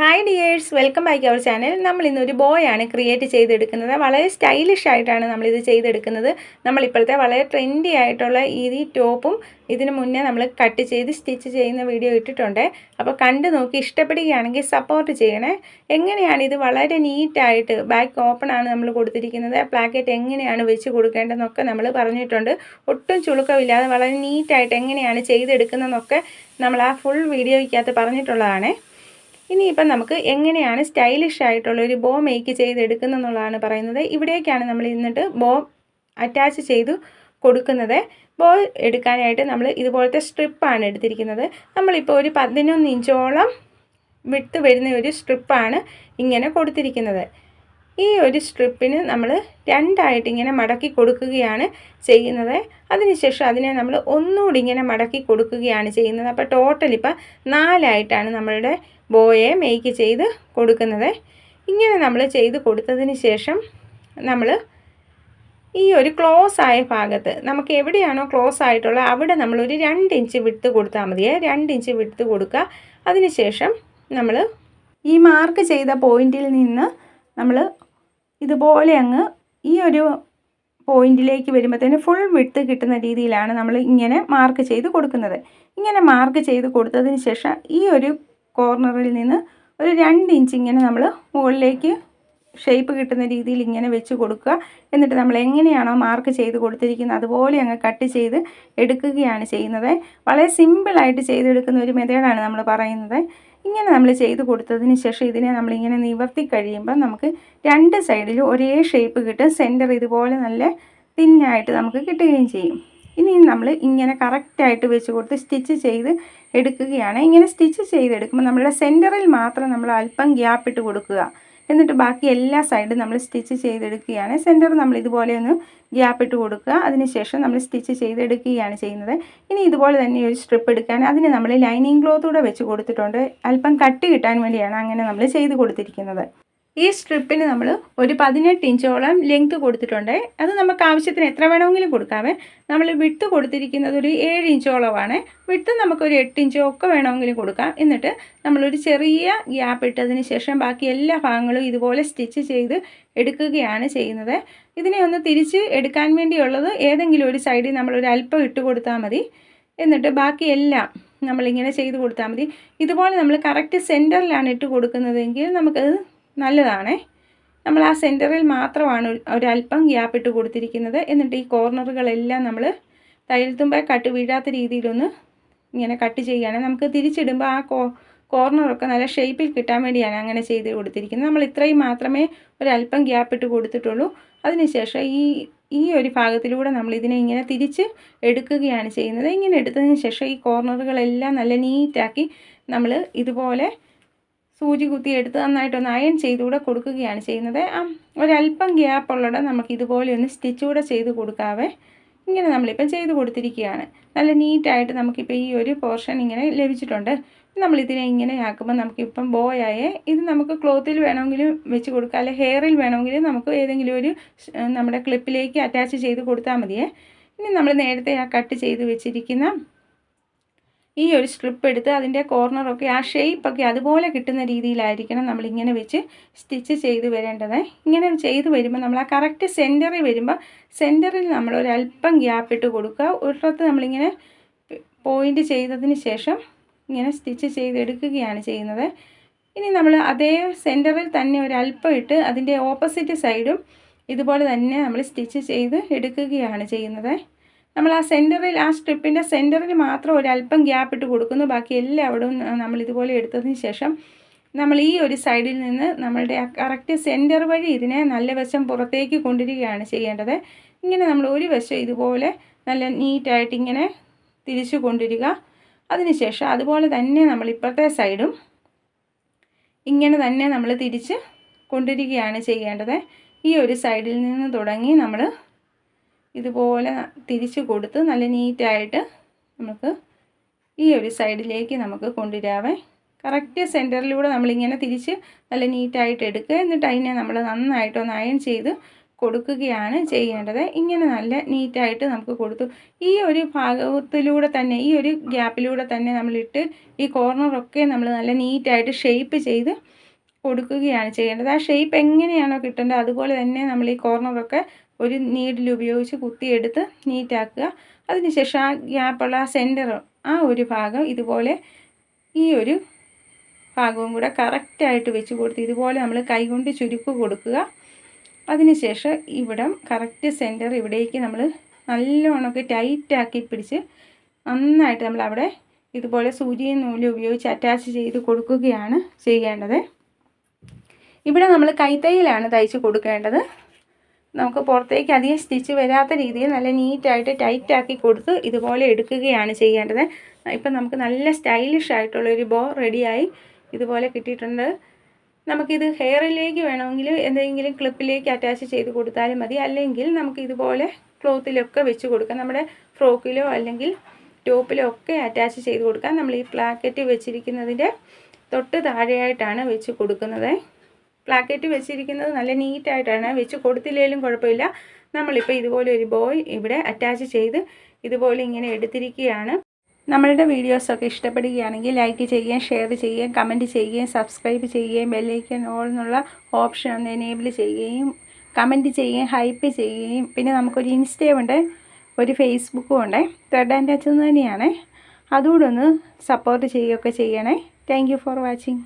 Hi dears welcome back our channel നമ്മൾ ഇന്ന് ഒരു ബോയ് ആണ് ക്രിയേറ്റ് ചെയ്തെടുക്കുന്നത്. വളരെ സ്റ്റൈലിഷ് ആയിട്ടാണ് നമ്മളിത് ചെയ്തെടുക്കുന്നത്. നമ്മളിപ്പോഴത്തെ വളരെ ട്രെൻഡി ആയിട്ടുള്ള ഈ ടോപ്പും ഇതിനു മുന്നേ നമ്മൾ കട്ട് ചെയ്ത് സ്റ്റിച്ച് ചെയ്യുന്ന വീഡിയോ ഇട്ടിട്ടുണ്ട്. അപ്പോൾ കണ്ടു നോക്കി ഇഷ്ടപ്പെടുകയാണെങ്കിൽ സപ്പോർട്ട് ചെയ്യണേ. എങ്ങനെയാണ് ഇത് വളരെ നീറ്റായിട്ട് ബാക്ക് ഓപ്പൺ ആണ് നമ്മൾ കൊടുത്തിരിക്കുന്നത്. പ്ലാക്കറ്റ് എങ്ങനെയാണ് വെച്ച് കൊടുക്കേണ്ടതെന്നൊക്കെ നമ്മൾ പറഞ്ഞിട്ടുണ്ട്. ഒട്ടും ചുളുക്കമില്ലാതെ വളരെ നീറ്റായിട്ട് എങ്ങനെയാണ് ചെയ്തെടുക്കുന്നതെന്നൊക്കെ നമ്മൾ ആ ഫുൾ വീഡിയോയ്ക്കകത്ത് പറഞ്ഞിട്ടുള്ളതാണേ. ഇനിയിപ്പം നമുക്ക് എങ്ങനെയാണ് സ്റ്റൈലിഷ് ആയിട്ടുള്ള ഒരു ബോ മേക്ക് ചെയ്തെടുക്കുന്നെന്നുള്ളതാണ് പറയുന്നത്. ഇവിടേക്കാണ് നമ്മൾ ഇന്നിട്ട് ബോ അറ്റാച്ച് ചെയ്തു കൊടുക്കുന്നത്. ബോ എടുക്കാനായിട്ട് നമ്മൾ ഇതുപോലത്തെ സ്ട്രിപ്പാണ് എടുത്തിരിക്കുന്നത്. നമ്മളിപ്പോൾ ഒരു പതിനൊന്ന് ഇഞ്ചോളം വിട്ട് വരുന്ന ഒരു സ്ട്രിപ്പാണ് ഇങ്ങനെ കൊടുത്തിരിക്കുന്നത്. ഈ ഒരു സ്ട്രിപ്പിന് നമ്മൾ രണ്ടായിട്ട് ഇങ്ങനെ മടക്കി കൊടുക്കുകയാണ് ചെയ്യുന്നത്. അതിനുശേഷം അതിനെ നമ്മൾ ഒന്നുകൂടി ഇങ്ങനെ മടക്കി കൊടുക്കുകയാണ് ചെയ്യുന്നത്. അപ്പോൾ ടോട്ടൽ ഇപ്പം നാലായിട്ടാണ് നമ്മളുടെ ബോയെ മേക്ക് ചെയ്ത് കൊടുക്കുന്നത്. ഇങ്ങനെ നമ്മൾ ചെയ്ത് കൊടുത്തതിന് ശേഷം നമ്മൾ ഈ ഒരു ക്ലോസ് ആയ ഭാഗത്ത് നമുക്ക് എവിടെയാണോ ക്ലോസ് ആയിട്ടുള്ളത് അവിടെ നമ്മളൊരു രണ്ട് ഇഞ്ച് വിട്ട് കൊടുത്താൽ മതിയേ രണ്ട് ഇഞ്ച് വിട്ട് കൊടുക്കുക. അതിനുശേഷം നമ്മൾ ഈ മാർക്ക് ചെയ്ത പോയിന്റിൽ നിന്ന് നമ്മൾ ഇതുപോലെ അങ്ങ് ഈ ഒരു പോയിന്റിലേക്ക് വരുമ്പോഴത്തേന് ഫുൾ വിട്ട് കിട്ടുന്ന രീതിയിലാണ് നമ്മൾ ഇങ്ങനെ മാർക്ക് ചെയ്ത് കൊടുക്കുന്നത്. ഇങ്ങനെ മാർക്ക് ചെയ്ത് കൊടുത്തതിന് ശേഷം ഈ ഒരു കോർണറിൽ നിന്ന് ഒരു രണ്ട് ഇഞ്ച് ഇങ്ങനെ നമ്മൾ മുകളിലേക്ക് ഷേപ്പ് കിട്ടുന്ന രീതിയിൽ ഇങ്ങനെ വെച്ച് കൊടുക്കുക. എന്നിട്ട് നമ്മൾ എങ്ങനെയാണോ മാർക്ക് ചെയ്ത് കൊടുത്തിരിക്കുന്നത് അതുപോലെ അങ്ങ് കട്ട് ചെയ്ത് എടുക്കുകയാണ് ചെയ്യുന്നത്. വളരെ സിമ്പിളായിട്ട് ചെയ്തെടുക്കുന്ന ഒരു മെത്തേഡാണ് നമ്മൾ പറയുന്നത്. ഇങ്ങനെ നമ്മൾ ചെയ്ത് കൊടുത്തതിന് ശേഷം ഇതിനെ നമ്മളിങ്ങനെ നിവർത്തി കഴിയുമ്പോൾ നമുക്ക് രണ്ട് സൈഡിലും ഒരേ ഷേപ്പ് കിട്ടും. സെന്റർ ഇതുപോലെ നല്ല തിന്നായിട്ട് നമുക്ക് കിട്ടുകയും ചെയ്യും. ഇനി നമ്മൾ ഇങ്ങനെ കറക്റ്റായിട്ട് വെച്ച് കൊടുത്ത് സ്റ്റിച്ച് ചെയ്ത് എടുക്കുകയാണ്. ഇങ്ങനെ സ്റ്റിച്ച് ചെയ്തെടുക്കുമ്പോൾ നമ്മളുടെ സെന്ററിൽ മാത്രം നമ്മൾ അല്പം ഗ്യാപ്പ് ഇട്ട് കൊടുക്കുക. എന്നിട്ട് ബാക്കി എല്ലാ സൈഡും നമ്മൾ സ്റ്റിച്ച് ചെയ്തെടുക്കുകയാണ് സെന്റർ നമ്മൾ ഇതുപോലെ ഒന്ന് ഗ്യാപ്പ് ഇട്ട് കൊടുക്കുക. അതിനുശേഷം നമ്മൾ സ്റ്റിച്ച് ചെയ്തെടുക്കുകയാണ് ചെയ്യുന്നത്. ഇനി ഇതുപോലെ തന്നെ ഒരു സ്ട്രിപ്പ് എടുക്കാൻ അതിന് നമ്മൾ ലൈനിങ് ക്ലോത്തൂടെ വെച്ച് കൊടുത്തിട്ടുണ്ട്. അല്പം കട്ട് കിട്ടാൻ വേണ്ടിയാണ് അങ്ങനെ നമ്മൾ ചെയ്ത് കൊടുത്തിരിക്കുന്നത്. ഈ സ്ട്രിപ്പിന് നമ്മൾ ഒരു പതിനെട്ട് ഇഞ്ചോളം ലെങ്ത് കൊടുത്തിട്ടുണ്ട്. അത് നമുക്ക് ആവശ്യത്തിന് എത്ര വേണമെങ്കിലും കൊടുക്കാമേ നമ്മൾ വിട്ട് കൊടുത്തിരിക്കുന്നത് ഒരു ഏഴ് ഇഞ്ചോളമാണ്. വിട്ട് നമുക്കൊരു എട്ട് ഇഞ്ചോ ഒക്കെ വേണമെങ്കിലും കൊടുക്കാം. എന്നിട്ട് നമ്മളൊരു ചെറിയ ഗ്യാപ്പ് ഇട്ടതിന് ശേഷം ബാക്കി എല്ലാ ഭാഗങ്ങളും ഇതുപോലെ സ്റ്റിച്ച് ചെയ്ത് എടുക്കുകയാണ് ചെയ്യുന്നത്. ഇതിനെ ഒന്ന് തിരിച്ച് എടുക്കാൻ വേണ്ടിയുള്ളത് ഏതെങ്കിലും ഒരു സൈഡിൽ നമ്മളൊരു അല്പം ഇട്ട് കൊടുത്താൽ മതി. എന്നിട്ട് ബാക്കി എല്ലാം നമ്മളിങ്ങനെ ചെയ്ത് കൊടുത്താൽ മതി. ഇതുപോലെ നമ്മൾ കറക്റ്റ് സെന്ററിലാണ് ഇട്ട് കൊടുക്കുന്നതെങ്കിൽ നമുക്കത് നല്ലതാണേ. നമ്മൾ ആ സെന്ററിൽ മാത്രമാണ് ഒരല്പം ഗ്യാപ്പ് ഇട്ട് കൊടുത്തിരിക്കുന്നത്. എന്നിട്ട് ഈ കോർണറുകളെല്ലാം നമ്മൾ തയ്യൽ കട്ട് വീഴാത്ത രീതിയിലൊന്ന് ഇങ്ങനെ കട്ട് ചെയ്യുകയാണ്. നമുക്ക് തിരിച്ചിടുമ്പോൾ ആ കോ കോർണറൊക്കെ നല്ല ഷേപ്പിൽ കിട്ടാൻ വേണ്ടിയാണ് അങ്ങനെ ചെയ്ത് കൊടുത്തിരിക്കുന്നത്. നമ്മൾ ഇത്രയും മാത്രമേ ഒരല്പം ഗ്യാപ്പ് ഇട്ട് കൊടുത്തിട്ടുള്ളൂ. അതിനുശേഷം ഈ ഈ ഒരു ഭാഗത്തിലൂടെ നമ്മൾ ഇതിനെ ഇങ്ങനെ തിരിച്ച് എടുക്കുകയാണ് ചെയ്യുന്നത്. ഇങ്ങനെ എടുത്തതിന് ശേഷം ഈ കോർണറുകളെല്ലാം നല്ല നീറ്റാക്കി നമ്മൾ ഇതുപോലെ സൂചി കുത്തി എടുത്ത് നന്നായിട്ടൊന്ന് അയൺ ചെയ്തുകൂടെ കൊടുക്കുകയാണ് ചെയ്യുന്നത്. ആ ഒരല്പം ഗ്യാപ്പ് ഉള്ളവിടെ നമുക്ക് ഇതുപോലെ ഒന്ന് സ്റ്റിച്ച് കൂടെ ചെയ്ത് കൊടുക്കാവേ. ഇങ്ങനെ നമ്മളിപ്പം ചെയ്ത് കൊടുത്തിരിക്കുകയാണ്. നല്ല നീറ്റായിട്ട് നമുക്കിപ്പോൾ ഈ ഒരു പോർഷൻ ഇങ്ങനെ ലഭിച്ചിട്ടുണ്ട്. നമ്മളിതിനെ ഇങ്ങനെ ആക്കുമ്പോൾ നമുക്കിപ്പം ബോയായേ ഇത് നമുക്ക് ക്ലോത്തിൽ വേണമെങ്കിലും വെച്ച് കൊടുക്കാം. അല്ലെങ്കിൽ ഹെയറിൽ വേണമെങ്കിലും നമുക്ക് ഏതെങ്കിലും ഒരു നമ്മുടെ ക്ലിപ്പിലേക്ക് അറ്റാച്ച് ചെയ്ത് കൊടുത്താൽ മതിയേ. ഇനി നമ്മൾ നേരത്തെ ആ കട്ട് ചെയ്ത് വെച്ചിരിക്കുന്ന ഈ ഒരു സ്ട്രിപ്പ് എടുത്ത് അതിന്റെ കോർണറൊക്കെ ആ ഷേപ്പൊക്കെ അതുപോലെ കിട്ടുന്ന രീതിയിലായിരിക്കണം നമ്മളിങ്ങനെ വെച്ച് സ്റ്റിച്ച് ചെയ്ത് വരേണ്ടത്. ഇങ്ങനെ ചെയ്ത് വരുമ്പോൾ നമ്മൾ ആ കറക്റ്റ് സെന്ററിൽ വരുമ്പോൾ സെന്ററിൽ നമ്മൾ അല്പം ഗ്യാപ്പ് ഇട്ട് കൊടുക്കുക. ഒരിടത്ത് നമ്മളിങ്ങനെ പോയിന്റ് ചെയ്തതിന് ശേഷം ഇങ്ങനെ സ്റ്റിച്ച് ചെയ്തെടുക്കുകയാണ് ചെയ്യുന്നത്. ഇനി നമ്മൾ അതേ സെന്ററിൽ തന്നെ ഒരു അല്പം ഇട്ട് അതിന്റെ ഓപ്പോസിറ്റ് സൈഡും ഇതുപോലെ തന്നെ നമ്മൾ സ്റ്റിച്ച് ചെയ്ത് എടുക്കുകയാണ് ചെയ്യുന്നത്. നമ്മൾ ആ സെന്ററിൽ ആ സ്ട്രിപ്പിന്റെ സെന്ററിൽ മാത്രം ഒരല്പം ഗ്യാപ്പ് ഇട്ട് കൊടുക്കുന്നു. ബാക്കി എല്ലാവിടും നമ്മൾ ഇതുപോലെ എടുത്തതിന് ശേഷം നമ്മൾ ഈ ഒരു സൈഡിൽ നിന്ന് നമ്മളുടെ കറക്റ്റ് സെന്റർ വഴി ഇതിനെ നല്ല വശം പുറത്തേക്ക് കൊണ്ടിരിക്കുകയാണ് ചെയ്യേണ്ടത്. ഇങ്ങനെ നമ്മൾ ഒരു വശം ഇതുപോലെ നല്ല നീറ്റായിട്ട് ഇങ്ങനെ തിരിച്ചു കൊണ്ടുവരിക അതിനുശേഷം അതുപോലെ തന്നെ നമ്മൾ ഇപ്പുറത്തെ സൈഡും ഇങ്ങനെ തന്നെ നമ്മൾ തിരിച്ച് കൊണ്ടിരിക്കുകയാണ് ചെയ്യേണ്ടത്. ഈ ഒരു സൈഡിൽ നിന്ന് തുടങ്ങി നമ്മൾ ഇതുപോലെ തിരിച്ചു കൊടുത്ത് നല്ല നീറ്റായിട്ട് നമുക്ക് ഈ ഒരു സൈഡിലേക്ക് നമുക്ക് കൊണ്ടുവരാവേ. കറക്റ്റ് സെന്ററിലൂടെ നമ്മളിങ്ങനെ തിരിച്ച് നല്ല നീറ്റായിട്ട് എടുക്കുക. എന്നിട്ട് അതിനെ നമ്മൾ നന്നായിട്ടൊന്ന് അയൺ ചെയ്ത് കൊടുക്കുകയാണ് ചെയ്യേണ്ടത്. ഇങ്ങനെ നല്ല നീറ്റായിട്ട് നമുക്ക് കൊടുത്തു. ഈ ഒരു ഭാഗത്തിലൂടെ തന്നെ ഈ ഒരു ഗ്യാപ്പിലൂടെ തന്നെ നമ്മളിട്ട് ഈ കോർണറൊക്കെ നമ്മൾ നല്ല നീറ്റായിട്ട് ഷേപ്പ് ചെയ്ത് കൊടുക്കുകയാണ് ചെയ്യേണ്ടത്. ആ ഷേപ്പ് എങ്ങനെയാണോ കിട്ടേണ്ടത് അതുപോലെ തന്നെ നമ്മൾ ഈ കോർണറൊക്കെ ഒരു നീഡിൽ ഉപയോഗിച്ച് കുത്തിയെടുത്ത് നീറ്റാക്കുക അതിനുശേഷം ആ ഗ്യാപ്പുള്ള സെന്റർ ആ ഒരു ഭാഗം ഇതുപോലെ ഈ ഒരു ഭാഗവും കൂടെ കറക്റ്റായിട്ട് വെച്ച് കൊടുത്ത് ഇതുപോലെ നമ്മൾ കൈകൊണ്ട് ചുരുക്ക് കൊടുക്കുക. അതിനുശേഷം ഇവിടം കറക്റ്റ് സെന്റർ ഇവിടേക്ക് നമ്മൾ നല്ലോണമൊക്കെ ടൈറ്റാക്കി പിടിച്ച് നന്നായിട്ട് നമ്മൾ അവിടെ ഇതുപോലെ സൂചിയും നൂലും ഉപയോഗിച്ച് അറ്റാച്ച് ചെയ്ത് കൊടുക്കുകയാണ് ചെയ്യേണ്ടത്. ഇവിടെ നമ്മൾ കൈത്തൈയിലാണ് തയ്ച്ച് കൊടുക്കേണ്ടത്. നമുക്ക് പുറത്തേക്ക് അധികം സ്റ്റിച്ച് വരാത്ത രീതിയിൽ നല്ല നീറ്റായിട്ട് ടൈറ്റാക്കി കൊടുത്ത് ഇതുപോലെ എടുക്കുകയാണ് ചെയ്യേണ്ടത്. ഇപ്പം നമുക്ക് നല്ല സ്റ്റൈലിഷ് ആയിട്ടുള്ളൊരു ബോ റെഡിയായി ഇതുപോലെ കിട്ടിയിട്ടുണ്ട്. നമുക്കിത് ഹെയറിലേക്ക് വേണമെങ്കിൽ എന്തെങ്കിലും ക്ലിപ്പിലേക്ക് അറ്റാച്ച് ചെയ്ത് കൊടുത്താലും മതി. അല്ലെങ്കിൽ നമുക്ക് ഇതുപോലെ ക്ലോത്തിലൊക്കെ വെച്ച് കൊടുക്കാം. നമ്മുടെ ഫ്രോക്കിലോ അല്ലെങ്കിൽ ടോപ്പിലോ ഒക്കെ അറ്റാച്ച് ചെയ്ത് കൊടുക്കാം. നമ്മൾ ഈ പ്ലാക്കറ്റ് വെച്ചിരിക്കുന്നതിന്റെ തൊട്ട് താഴെയായിട്ടാണ് വെച്ച് കൊടുക്കുന്നത്. പ്ലാക്കറ്റ് വെച്ചിരിക്കുന്നത് നല്ല നീറ്റായിട്ടാണ്. വെച്ച് കൊടുത്തില്ലെങ്കിലും കുഴപ്പമില്ല. നമ്മളിപ്പോൾ ഇതുപോലെ ഒരു ബോയ് ഇവിടെ അറ്റാച്ച് ചെയ്ത് ഇതുപോലെ ഇങ്ങനെ എടുത്തിരിക്കുകയാണ്. നമ്മളുടെ വീഡിയോസൊക്കെ ഇഷ്ടപ്പെടുകയാണെങ്കിൽ ലൈക്ക് ചെയ്യുകയും ഷെയർ ചെയ്യുകയും കമന്റ് ചെയ്യുകയും സബ്സ്ക്രൈബ് ചെയ്യുകയും ബെല്ലൈക്കൻ ഓൾ എന്നുള്ള ഓപ്ഷൻ ഒന്ന് എനേബിൾ ചെയ്യുകയും കമന്റ് ചെയ്യുകയും ഹൈപ്പ് ചെയ്യുകയും പിന്നെ നമുക്കൊരു ഇൻസ്റ്റയുണ്ട് ഒരു ഫേസ്ബുക്കും ഉണ്ട്. ത്രെഡ് ആൻഡ് ടച്ച് തന്നെയാണ്. അതുകൂടെ ഒന്ന് സപ്പോർട്ട് ചെയ്യുകയൊക്കെ ചെയ്യണേ. Thank for watching